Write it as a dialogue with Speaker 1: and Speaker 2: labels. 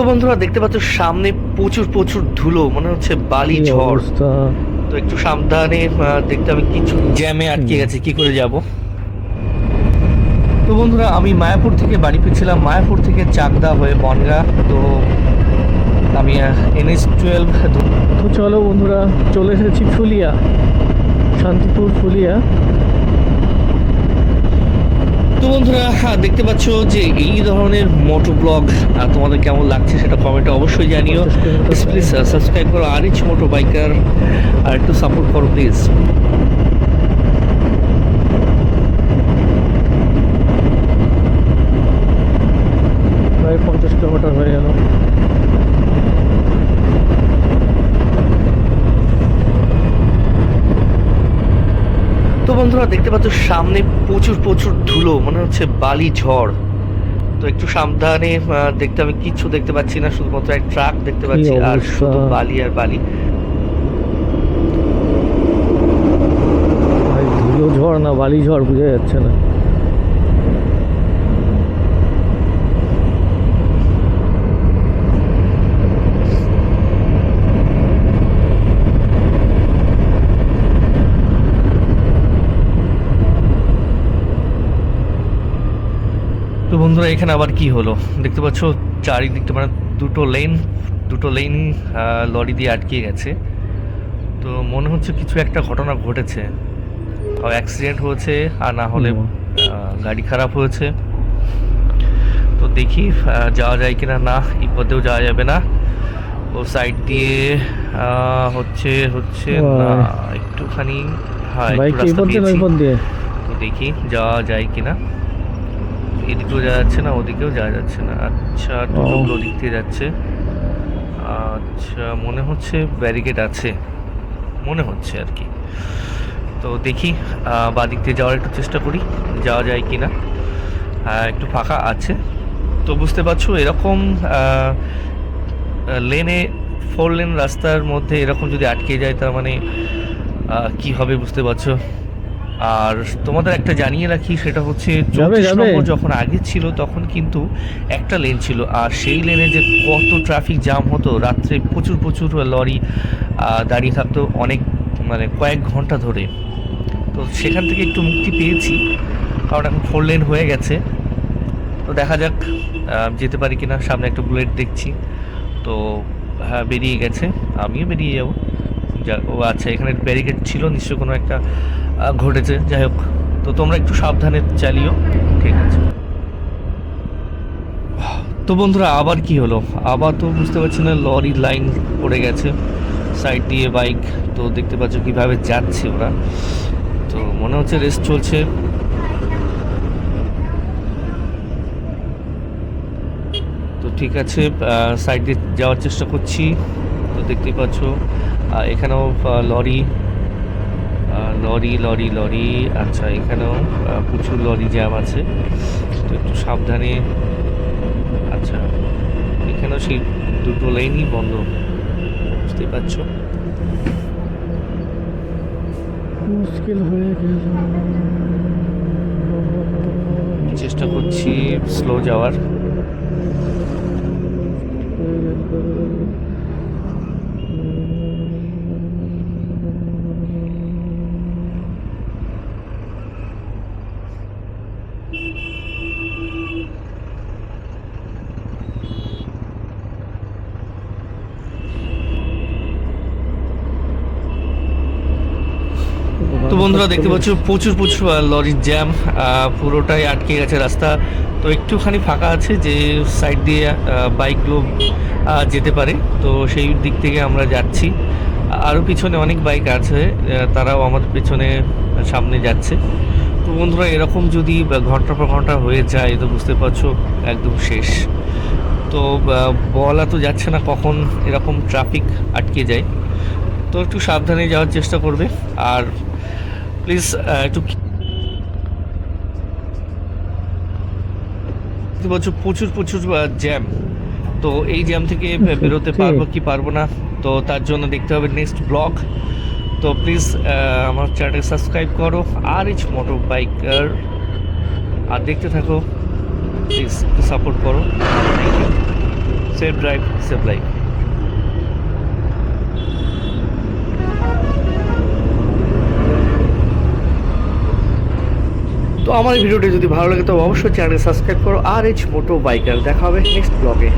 Speaker 1: তো বন্ধুরা দেখতে পাচ্ছ সামনে প্রচুর প্রচুর ধুলো মনে হচ্ছে বালি ঝড়। তো একটু সাবধানে দেখতে হবে কিছু জ্যামে আটকে গেছে কি করে যাব। তো বন্ধুরা আমি মায়াপুর থেকে বাড়ি ফিরছিলাম মায়াপুর থেকে চাকদা হয়ে বনগা। তো আমি এনএস টুয়েলভ
Speaker 2: তো চলো বন্ধুরা চলে এসেছি ফুলিয়া শান্তিপুর ফুলিয়া।
Speaker 1: তো বন্ধুরা হ্যাঁ, দেখতে পাচ্ছ যে এই ধরনের মোটো ব্লগ তোমাদের কেমন লাগছে সেটা কমেন্টে অবশ্যই জানিও। প্লিজ সাবস্ক্রাইব করো। আর ইচ মোটো বাইকার আর একটু সাপোর্ট করো প্লিজ
Speaker 2: প্রায় পঞ্চাশ কিলোমিটার হয়ে গেল
Speaker 1: তো বন্ধুরা দেখতে পাচ্ছ সামনে প্রচুর প্রচুর ধুলো মনে হচ্ছে বালি ঝড়। তো একটু সাবধানে দেখতে আমি কিচ্ছু দেখতে পাচ্ছি না শুধুমাত্র এক ট্রাক দেখতে পাচ্ছি আর শুধু বালি আর বালি।
Speaker 2: ধুলো ঝড় না বালি ঝড় বোঝা যাচ্ছে না।
Speaker 1: বন্ধুরা এখানে আবার কি হলো? দেখতে পাচ্ছ চারিদিকটা মানে দুটো লেন দুটো লেন লরি দিয়ে আটকে গেছে। তো মনে হচ্ছে কিছু একটা ঘটনা ঘটেছে। অ্যাক্সিডেন্ট হয়েছে আর না হলে গাড়ি খারাপ হয়েছে। তো দেখি যাওয়া যায় কিনা না এই পথেও যাওয়া যাবে না। ও সাইড দিয়ে হচ্ছে হচ্ছে না একটুখানি হ্যাঁ দেখি যাওয়া যায় কিনা। এদিকেও যাওয়া যাচ্ছে না ওদিকেও যাওয়া যাচ্ছে না। আচ্ছা টোটোগুলো দিক দিয়ে যাচ্ছে। আচ্ছা মনে হচ্ছে ব্যারিকেড আছে। মনে হচ্ছে আর কি। তো দেখি বাদিক দিয়ে যাওয়ার একটু চেষ্টা করি যাওয়া যায় কি না একটু ফাঁকা আছে। তো বুঝতে পারছ এরকম লেনে ফোর লেন রাস্তার মধ্যে এরকম যদি আটকে যায় তার মানে কি হবে বুঝতে পারছ? আর তোমাদের একটা জানিয়ে রাখি সেটা হচ্ছে
Speaker 2: যাবে।
Speaker 1: নম্বর যখন আগে ছিল তখন কিন্তু একটা লেন ছিল। আর সেই লেনে যে কত ট্রাফিক জ্যাম হতো রাত্রে প্রচুর প্রচুর লরি দাঁড়িয়ে থাকতো অনেক মানে কয়েক ঘণ্টা ধরে। তো সেখান থেকে একটু মুক্তি পেয়েছি কারণ এখন ফোর লেন হয়ে গেছে। তো দেখা যাক যেতে পারি কিনা সামনে একটা বুলেট দেখছি। তো হ্যাঁ বেরিয়ে গেছে। আমিও বেরিয়ে যাব। যা ও আচ্ছা এখানে ব্যারিকেড ছিল নিশ্চয়ই কোনো একটা ঘটেছে। যাই হোক, তো তোমরা একটু সাবধানে চালিও। ঠিক আছে। তো বন্ধুরা, আবার কি হলো? আবার তো বুঝতে পারছি না, লরি লাইন পড়ে গেছে। সাইড দিয়ে বাইক, তো দেখতে পাচ্ছ কীভাবে যাচ্ছে ওরা। তো মনে হচ্ছে রেস্ট চলছে। তো ঠিক আছে সাইড দিয়ে যাওয়ার চেষ্টা করছি। তো দেখতেই পাচ্ছ এখানেও লরি লরি লরি লরি। আচ্ছা এখানেও প্রচুর লরি জ্যাম আছে। তো একটু সাবধানে। আচ্ছা এখানেও সেই দুটো লাইনই বন্ধ। বুঝতেই পারছ?
Speaker 2: মুশকিল হয়ে গেল
Speaker 1: চেষ্টা করছি স্লো যাওয়ার তো বন্ধুরা দেখতে পাচ্ছ, প্রচুর প্রচুর লরির জ্যাম পুরোটাই আটকে গেছে রাস্তা। তো একটুখানি ফাঁকা আছে যে সাইড দিয়ে বাইকগুলো যেতে পারে। তো সেই দিক থেকে আমরা যাচ্ছি। আরও পিছনে অনেক বাইক আছে তারাও আমাদের পেছনে, সামনে যাচ্ছে। তো বন্ধুরা এরকম যদি ঘণ্টা পর ঘণ্টা হয়ে যায়, তো বুঝতে পারছ, একদম শেষ। তো বলা তো যাচ্ছে না কখন এরকম ট্রাফিক আটকে যায়। তো একটু সাবধানে যাওয়ার চেষ্টা করবে। আর প্লিজ একটু পাচ্ছ প্রচুর প্রচুর জ্যাম তো এই জ্যাম থেকে বেরোতে পারব কি পারব না? তো তার জন্য দেখতে হবে নেক্সট ব্লগ তো প্লিজ আমার চ্যানেলকে সাবস্ক্রাইব করো। আর ইচ মোটর বাইকার আর দেখতে থাকো। প্লিজ সাপোর্ট করো। Thank you
Speaker 3: safe drive
Speaker 1: safe life তো আমার এই ভিডিওটি যদি ভালো লাগে, তো অবশ্যই চ্যানেল সাবস্ক্রাইব করো। আর এইচ মোটো বাইকার দেখা হবে নেক্সট ব্লগে।